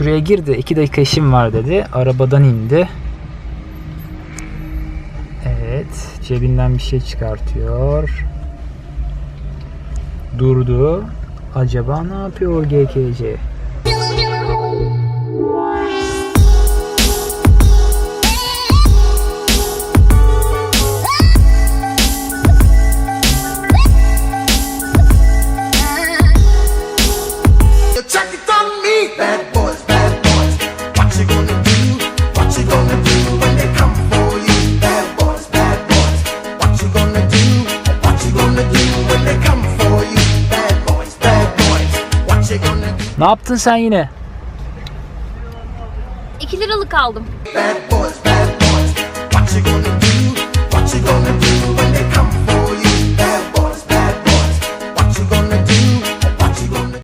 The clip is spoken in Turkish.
şuraya gir de 2 dakika işim var dedi. Arabadan indi. Evet. Cebinden bir şey çıkartıyor. Durdu. Acaba ne yapıyor GKC? Check it Ne yaptın sen yine? 2 liralık aldım.